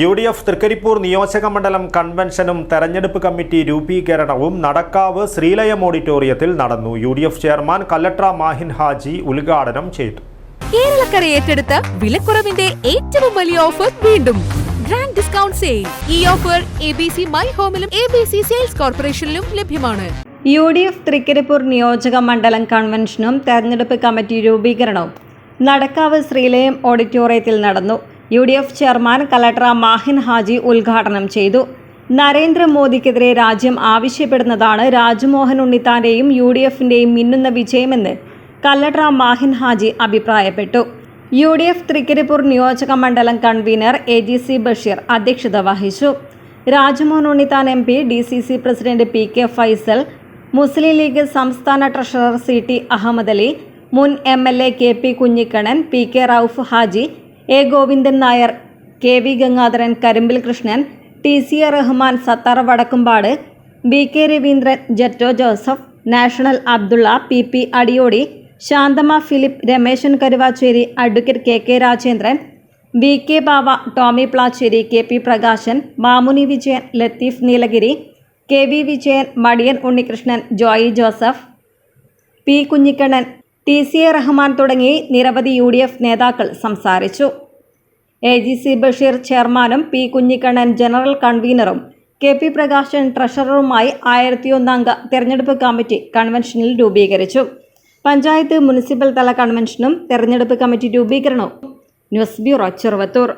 U D F Trikaripur നിയോജക മണ്ഡലം കൺവെൻഷനും തെരഞ്ഞെടുപ്പ് കമ്മിറ്റി രൂപീകരണവും നടക്കാവ് ശ്രീലയം ഓഡിറ്റോറിയത്തിൽ നടന്നു. U D F chairman Kallatra Mahin Haji ഉദ്ഘാടനം ചെയ്തു. കേരളക്കര ഏറ്റെടുത്ത വിലക്കുറവിന്റെ ഏറ്റവും വലിയ ഓഫർ വീണ്ടും. Grand discount sale. ഈ offer A B C my ഹോമിലും A B C sales കോർപ്പറേഷനിലും ലഭ്യമാണ് യു ഡി എഫ് തൃക്കരിപ്പൂർ നിയോജക മണ്ഡലം കൺവെൻഷനും തെരഞ്ഞെടുപ്പ് കമ്മിറ്റി രൂപീകരണവും നടക്കാവ് ശ്രീലയം ഓഡിറ്റോറിയത്തിൽ നടന്നു. U D F chairman collector Mahin Haji ഉദ്ഘാടനം ചെയ്തു. നരേന്ദ്രമോദിക്കെതിരെ രാജ്യം ആവശ്യപ്പെടുന്നതാണ് രാജ്മോഹൻ ഉണ്ണിത്താന്റെയും യു ഡി എഫിന്റെയും മിന്നുന്ന വിജയമെന്ന് കല്ലട്ര മാഹിൻ ഹാജി അഭിപ്രായപ്പെട്ടു. യു ഡി എഫ് തൃക്കരിപ്പൂർ നിയോജക മണ്ഡലം convener A G C Basheer അധ്യക്ഷത വഹിച്ചു. Rajmohan Unnithan M P D C C president P K Faisal Muslim League സംസ്ഥാന treasurer C T Ahammed Ali മുൻ M L A K P Kunhikannan P K Rauf Haji A Govindan Nair K V Gangadharan Karimbil Krishnan T C A Rahman Sathar Vadakkumpad B K Raveendran Jetto Joseph national Abdulla P P Adiyodi Santhama Philip Rameshan Karuvacheri advocate K K Rajendran V K Bava Tomy Placheri K P Prakashan Mamuni Vijayan Latheef Neelagiri K V Vijayan Madiyan Unnikrishnan Joy Joseph P Kunhikannan T C A Rahman തുടങ്ങി നിരവധി U D F നേതാക്കൾ സംസാരിച്ചു. A G C Basheer ചെയർമാനും P Kunhikannan general കൺവീനറും K P Prakashan ട്രഷററുമായി ആയിരത്തിയൊന്നംഗ തെരഞ്ഞെടുപ്പ് committee കൺവെൻഷനിൽ രൂപീകരിച്ചു. പഞ്ചായത്ത് മുനിസിപ്പൽ തല കൺവെൻഷനും തെരഞ്ഞെടുപ്പ് കമ്മിറ്റി രൂപീകരണവും. News bureau Cheruvathur.